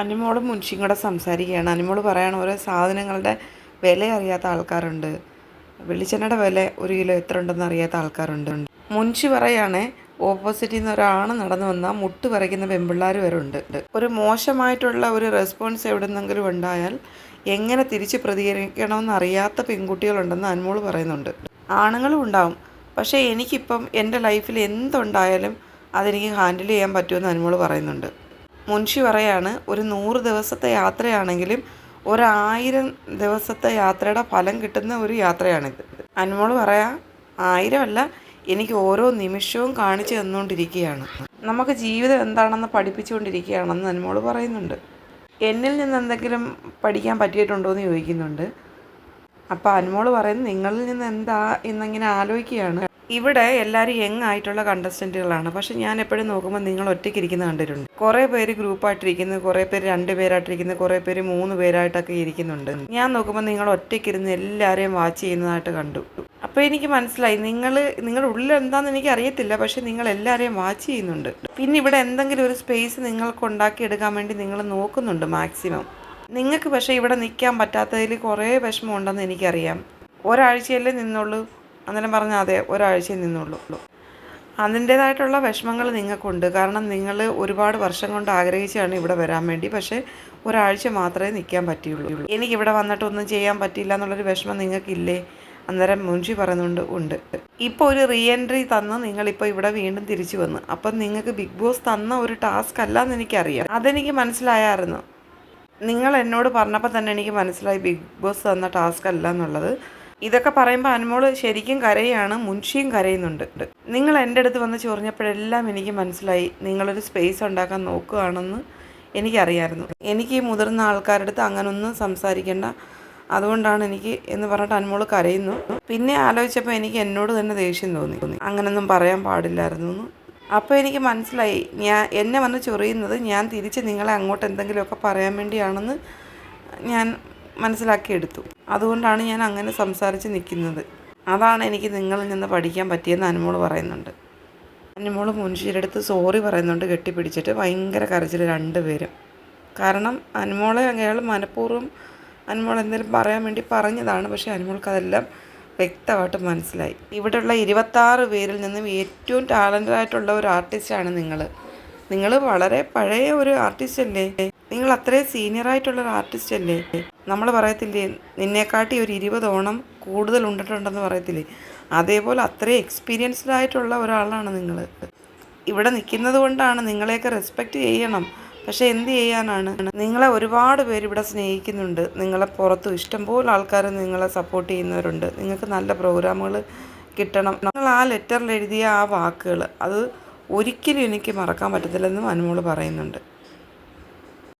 അനിമോളും മുൻഷിയും കൂടെ സംസാരിക്കുകയാണ്. അനിമോൾ പറയാണ് ഓരോ സാധനങ്ങളുടെ വില അറിയാത്ത ആൾക്കാരുണ്ട്. വെളിച്ചെണ്ണയുടെ വില ഒരു കിലോ എത്ര ഉണ്ടെന്ന് അറിയാത്ത ആൾക്കാരുണ്ട്. മുൻഷി പറയാണ് ഓപ്പോസിറ്റിൽ നിന്ന് ഒരാണ് നടന്നു വന്നാൽ മുട്ട് പറിക്കുന്ന പെമ്പിള്ളാർ വരെ ഉണ്ട്. ഒരു മോശമായിട്ടുള്ള ഒരു റെസ്പോൺസ് എവിടുന്നെങ്കിലും ഉണ്ടായാൽ എങ്ങനെ തിരിച്ച് പ്രതികരിക്കണമെന്ന് അറിയാത്ത പെൺകുട്ടികളുണ്ടെന്ന് അനുമോൾ പറയുന്നുണ്ട്. ആണുങ്ങളും ഉണ്ടാവും. പക്ഷേ എനിക്കിപ്പം എന്റെ ലൈഫിൽ എന്തുണ്ടായാലും അതെനിക്ക് ഹാൻഡിൽ ചെയ്യാൻ പറ്റുമെന്ന് അനുമോൾ പറയുന്നുണ്ട്. മുൻഷി പറയാണ് ഒരു നൂറ് ദിവസത്തെ യാത്രയാണെങ്കിലും ഒരായിരം ദിവസത്തെ യാത്രയുടെ ഫലം കിട്ടുന്ന ഒരു യാത്രയാണിത്. അനുമോൾ പറയാ ആയിരമല്ല എനിക്ക് ഓരോ നിമിഷവും കാണിച്ചു തന്നുകൊണ്ടിരിക്കുകയാണ്. നമുക്ക് ജീവിതം എന്താണെന്ന് പഠിപ്പിച്ചുകൊണ്ടിരിക്കുകയാണെന്ന് അനുമോൾ പറയുന്നുണ്ട്. എന്നിൽ നിന്ന് എന്തെങ്കിലും പഠിക്കാൻ പറ്റിയിട്ടുണ്ടോ എന്ന് ചോദിക്കുന്നുണ്ട്. അപ്പോൾ അനുമോൾ പറയുന്നത് നിങ്ങളിൽ നിന്ന് എന്താ എന്നിങ്ങനെ ആലോചിക്കുകയാണ്? ഇവിടെ എല്ലാവരും യങ് ആയിട്ടുള്ള കണ്ടസ്റ്റന്റുകളാണ് പക്ഷെ ഞാൻ എപ്പോഴും നോക്കുമ്പോൾ നിങ്ങൾ ഒറ്റയ്ക്ക് ഇരിക്കുന്ന കണ്ടിട്ടുണ്ട്. കുറേ പേര് ഗ്രൂപ്പായിട്ടിരിക്കുന്നു കുറേ പേര് രണ്ട് പേരായിട്ടിരിക്കുന്നു കുറേ പേര് മൂന്ന് പേരായിട്ടൊക്കെ ഇരിക്കുന്നുണ്ട്. ഞാൻ നോക്കുമ്പോൾ നിങ്ങൾ ഒറ്റയ്ക്കിരുന്ന് എല്ലാവരെയും വാച്ച് ചെയ്യുന്നതായിട്ട് കണ്ടു. അപ്പോൾ എനിക്ക് മനസ്സിലായി നിങ്ങൾ നിങ്ങളുടെ ഉള്ളിൽ എന്താണെന്ന് എനിക്ക് അറിയത്തില്ല പക്ഷേ നിങ്ങൾ എല്ലാവരെയും വാച്ച് ചെയ്യുന്നുണ്ട്. പിന്നെ ഇവിടെ എന്തെങ്കിലും ഒരു സ്പേസ് നിങ്ങൾക്ക് ഉണ്ടാക്കിയെടുക്കാൻ വേണ്ടി നിങ്ങൾ നോക്കുന്നുണ്ട് മാക്സിമം നിങ്ങൾക്ക് പക്ഷേ ഇവിടെ നിൽക്കാൻ പറ്റാത്തതിൽ കുറേ വിഷമം ഉണ്ടെന്ന് എനിക്കറിയാം. ഒരാഴ്ചയല്ലേ നിന്നുള്ളൂ. അന്നേരം പറഞ്ഞാൽ അതെ ഒരാഴ്ചയിൽ നിന്നുള്ളൂ. അതിന്റേതായിട്ടുള്ള വിഷമങ്ങൾ നിങ്ങൾക്കുണ്ട്. കാരണം നിങ്ങൾ ഒരുപാട് വർഷം കൊണ്ട് ആഗ്രഹിച്ചാണ് ഇവിടെ വരാൻ വേണ്ടി. പക്ഷേ ഒരാഴ്ച മാത്രമേ നിൽക്കാൻ പറ്റിയുള്ളൂ. എനിക്കിവിടെ വന്നിട്ടൊന്നും ചെയ്യാൻ പറ്റില്ല എന്നുള്ളൊരു വിഷമം നിങ്ങൾക്കില്ലേ? അന്നേരം മുൻഷി പറയുന്നുണ്ട് ഉണ്ട്. ഇപ്പോൾ ഒരു റീ എൻട്രി തന്ന് നിങ്ങളിപ്പോൾ ഇവിടെ വീണ്ടും തിരിച്ചു വന്ന്. അപ്പം നിങ്ങൾക്ക് ബിഗ് ബോസ് തന്ന ഒരു ടാസ്ക് അല്ല എന്ന് എനിക്കറിയാം. അതെനിക്ക് മനസ്സിലായായിരുന്നു. നിങ്ങൾ എന്നോട് പറഞ്ഞപ്പോൾ തന്നെ എനിക്ക് മനസ്സിലായി ബിഗ് ബോസ് തന്ന ടാസ്ക് അല്ല എന്നുള്ളത്. ഇതൊക്കെ പറയുമ്പോൾ അനുമോൾ ശരിക്കും കരയാണ് മുൻഷിയും കരയുന്നുണ്ട്. നിങ്ങൾ എന്റെ അടുത്ത് വന്ന് ചൊറിഞ്ഞപ്പോഴെല്ലാം എനിക്ക് മനസ്സിലായി നിങ്ങളൊരു സ്പേസ് ഉണ്ടാക്കാൻ നോക്കുകയാണെന്ന് എനിക്കറിയായിരുന്നു. എനിക്ക് ഈ മുതിർന്ന ആൾക്കാരുടെ അടുത്ത് അങ്ങനൊന്നും സംസാരിക്കേണ്ട. അതുകൊണ്ടാണ് എനിക്ക് എന്ന് പറഞ്ഞിട്ട് അനുമോൾ കരയുന്നു. പിന്നെ ആലോചിച്ചപ്പോൾ എനിക്ക് എന്നോട് തന്നെ ദേഷ്യം തോന്നി. അങ്ങനൊന്നും പറയാൻ പാടില്ലായിരുന്നു അപ്പോൾ എനിക്ക് മനസ്സിലായി ഞാൻ എന്നെ വന്ന് ചൊറിയുന്നത് ഞാൻ തിരിച്ച് നിങ്ങളെ അങ്ങോട്ട് എന്തെങ്കിലുമൊക്കെ പറയാൻ വേണ്ടിയാണെന്ന് ഞാൻ മനസ്സിലാക്കിയെടുത്തു. അതുകൊണ്ടാണ് ഞാൻ അങ്ങനെ സംസാരിച്ച് നിൽക്കുന്നത്. അതാണ് എനിക്ക് നിങ്ങളിൽ നിന്ന് പഠിക്കാൻ പറ്റിയെന്ന് അനുമോൾ പറയുന്നുണ്ട്. അനുമോൾ മുൻഷിയുടെ അടുത്ത് സോറി പറയുന്നുണ്ട് കെട്ടിപ്പിടിച്ചിട്ട് ഭയങ്കര കരച്ചിൽ രണ്ട് രണ്ടുപേരും കാരണം അനുമോളെ അയാൾ മനഃപൂർവം അനുമോൾ എന്തെങ്കിലും പറയാൻ വേണ്ടി പറഞ്ഞതാണ് പക്ഷേ അനുമോൾക്ക് അതെല്ലാം വ്യക്തമായിട്ട് മനസ്സിലായി. ഇവിടെയുള്ള ഇരുപത്താറ് പേരിൽ നിന്നും ഏറ്റവും ടാലന്റഡ് ആയിട്ടുള്ള ഒരു ആർട്ടിസ്റ്റാണ് നിങ്ങൾ നിങ്ങൾ വളരെ പഴയ ഒരു ആർട്ടിസ്റ്റ് അല്ലേ? നിങ്ങൾ അത്രയും സീനിയർ ആയിട്ടുള്ള ഒരു ആർട്ടിസ്റ്റ് അല്ലേ? നമ്മൾ പറയത്തില്ലേ നിന്നെക്കാട്ടി ഒരു ഇരുപത് ഓണം കൂടുതൽ ഉണ്ടിട്ടുണ്ടെന്ന് പറയത്തില്ലേ? അതേപോലെ അത്രയും എക്സ്പീരിയൻസ്ഡ് ആയിട്ടുള്ള ഒരാളാണ് നിങ്ങൾ ഇവിടെ നിൽക്കുന്നത് കൊണ്ടാണ് നിങ്ങളെയൊക്കെ റെസ്പെക്റ്റ് ചെയ്യണം. പക്ഷെ എന്ത് ചെയ്യാനാണ്? നിങ്ങളെ ഒരുപാട് പേര് ഇവിടെ സ്നേഹിക്കുന്നുണ്ട്. നിങ്ങളെ പുറത്തും ഇഷ്ടംപോലെ ആൾക്കാർ നിങ്ങളെ സപ്പോർട്ട് ചെയ്യുന്നവരുണ്ട്. നിങ്ങൾക്ക് നല്ല പ്രോഗ്രാമുകൾ കിട്ടണം. നിങ്ങൾ ആ ലെറ്ററിൽ എഴുതിയ ആ വാക്കുകൾ അത് ഒരിക്കലും എനിക്ക് മറക്കാൻ പറ്റത്തില്ലെന്നും അനുമോൾ പറയുന്നുണ്ട്.